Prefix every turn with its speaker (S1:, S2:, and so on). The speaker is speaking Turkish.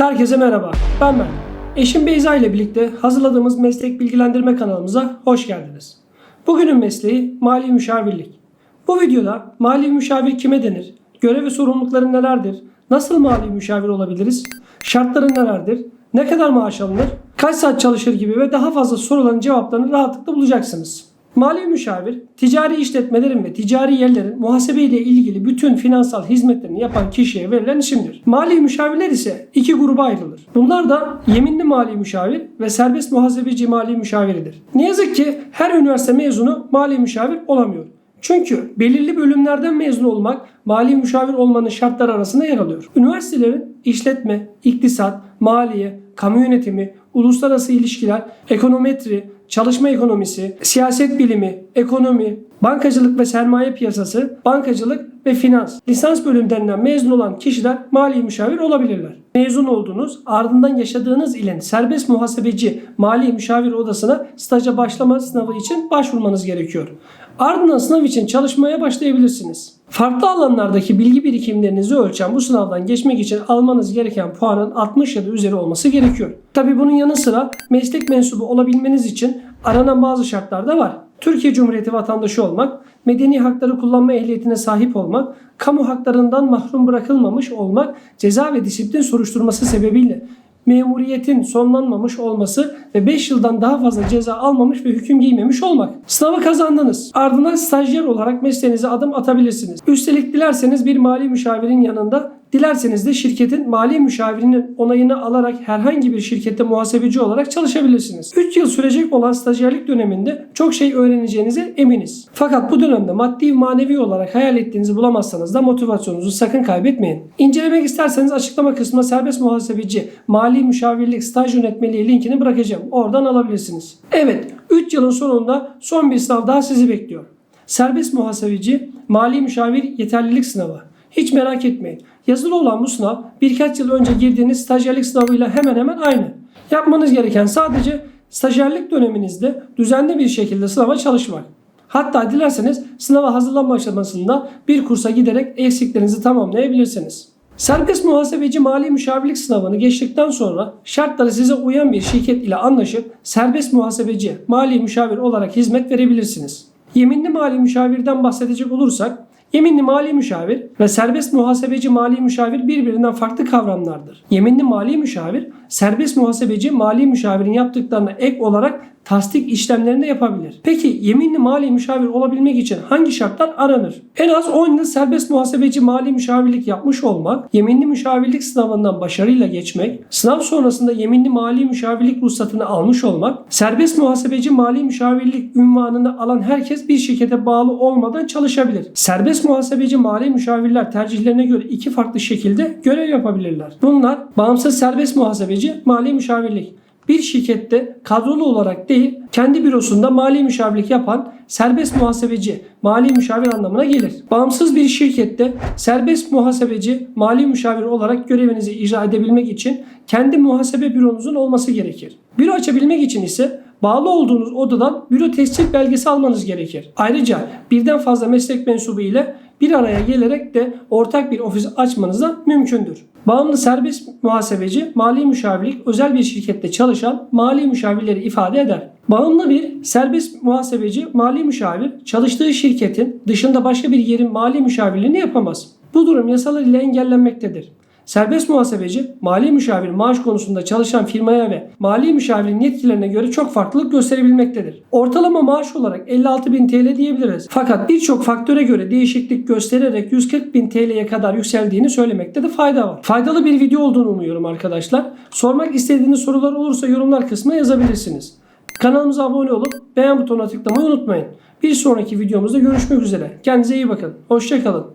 S1: Herkese merhaba. Ben Mert. Eşim Beyza ile birlikte hazırladığımız meslek bilgilendirme kanalımıza hoş geldiniz. Bugünün mesleği mali müşavirlik. Bu videoda mali müşavir kime denir? Görev ve sorumlulukları nelerdir? Nasıl mali müşavir olabiliriz? Şartları nelerdir? Ne kadar maaş alınır? Kaç saat çalışır gibi ve daha fazla soruların cevaplarını rahatlıkla bulacaksınız. Mali müşavir, ticari işletmelerin ve ticari yerlerin muhasebe ile ilgili bütün finansal hizmetlerini yapan kişiye verilen isimdir. Mali müşavirler ise iki gruba ayrılır. Bunlar da yeminli mali müşavir ve serbest muhasebeci mali müşaviridir. Ne yazık ki her üniversite mezunu mali müşavir olamıyor. Çünkü belirli bölümlerden mezun olmak mali müşavir olmanın şartları arasında yer alıyor. Üniversitelerin işletme, iktisat, maliye, kamu yönetimi, uluslararası ilişkiler, ekonometri, çalışma ekonomisi, siyaset bilimi, ekonomi, bankacılık ve sermaye piyasası, bankacılık ve finans lisans bölümlerinden mezun olan kişiler mali müşavir olabilirler. Mezun olduğunuz ardından yaşadığınız ilin serbest muhasebeci mali müşavir odasına staja başlama sınavı için başvurmanız gerekiyor. Ardından sınav için çalışmaya başlayabilirsiniz. Farklı alanlardaki bilgi birikimlerinizi ölçen bu sınavdan geçmek için almanız gereken puanın 60 ya da üzeri olması gerekiyor. Tabi bunun yanı sıra meslek mensubu olabilmeniz için aranan bazı şartlar da var. Türkiye Cumhuriyeti vatandaşı olmak, medeni hakları kullanma ehliyetine sahip olmak, kamu haklarından mahrum bırakılmamış olmak, ceza ve disiplin soruşturması sebebiyle memuriyetin sonlanmamış olması ve 5 yıldan daha fazla ceza almamış ve hüküm giymemiş olmak. Sınavı kazandınız. Ardından stajyer olarak mesleğinize adım atabilirsiniz. Üstelik dilerseniz bir mali müşavirin yanında Dilerseniz de şirketin mali müşavirinin onayını alarak herhangi bir şirkette muhasebeci olarak çalışabilirsiniz. 3 yıl sürecek olan stajyerlik döneminde çok şey öğreneceğinize eminiz. Fakat bu dönemde maddi manevi olarak hayal ettiğinizi bulamazsanız da motivasyonunuzu sakın kaybetmeyin. İncelemek isterseniz açıklama kısmına serbest muhasebeci, mali müşavirlik, staj yönetmeliği linkini bırakacağım. Oradan alabilirsiniz. Evet, 3 yılın sonunda son bir sınav daha sizi bekliyor. Serbest muhasebeci, mali müşavir yeterlilik sınavı. Hiç merak etmeyin. Yazılı olan bu sınav birkaç yıl önce girdiğiniz stajyerlik sınavıyla hemen hemen aynı. Yapmanız gereken sadece stajyerlik döneminizde düzenli bir şekilde sınava çalışmak. Hatta dilerseniz sınava hazırlanma aşamasında bir kursa giderek eksiklerinizi tamamlayabilirsiniz. Serbest muhasebeci mali müşavirlik sınavını geçtikten sonra şartları size uyan bir şirket ile anlaşıp serbest muhasebeci mali müşavir olarak hizmet verebilirsiniz. Yeminli mali müşavirden bahsedecek olursak Yeminli mali müşavir ve serbest muhasebeci mali müşavir birbirinden farklı kavramlardır. Yeminli mali müşavir, serbest muhasebeci mali müşavirin yaptıklarına ek olarak tasdik işlemlerini de yapabilir. Peki yeminli mali müşavir olabilmek için hangi şartlar aranır? En az 10 yıl serbest muhasebeci mali müşavirlik yapmış olmak, yeminli müşavirlik sınavından başarıyla geçmek, sınav sonrasında yeminli mali müşavirlik ruhsatını almış olmak, serbest muhasebeci mali müşavirlik ünvanını alan herkes bir şirkete bağlı olmadan çalışabilir. Serbest muhasebeci mali müşavirler tercihlerine göre iki farklı şekilde görev yapabilirler. Bunlar bağımsız serbest muhasebeci mali müşavirlik bir şirkette kadrolu olarak değil kendi bürosunda mali müşavirlik yapan serbest muhasebeci mali müşavir anlamına gelir. Bağımsız bir şirkette serbest muhasebeci mali müşavir olarak görevinizi icra edebilmek için kendi muhasebe büronuzun olması gerekir. Büro açabilmek için ise bağlı olduğunuz odadan büro tescil belgesi almanız gerekir. Ayrıca birden fazla meslek mensubu ile bir araya gelerek de ortak bir ofis açmanız da mümkündür. Bağımlı serbest muhasebeci, mali müşavirlik özel bir şirkette çalışan mali müşavirleri ifade eder. Bağımlı bir serbest muhasebeci, mali müşavir çalıştığı şirketin dışında başka bir yerin mali müşavirliğini yapamaz. Bu durum yasalar ile engellenmektedir. Serbest muhasebeci, mali müşavir maaş konusunda çalışan firmaya ve mali müşavirin yetkilerine göre çok farklılık gösterebilmektedir. Ortalama maaş olarak 56.000 TL diyebiliriz. Fakat birçok faktöre göre değişiklik göstererek 140.000 TL'ye kadar yükseldiğini söylemekte de fayda var. Faydalı bir video olduğunu umuyorum arkadaşlar. Sormak istediğiniz sorular olursa yorumlar kısmına yazabilirsiniz. Kanalımıza abone olup beğen butonuna tıklamayı unutmayın. Bir sonraki videomuzda görüşmek üzere. Kendinize iyi bakın. Hoşçakalın.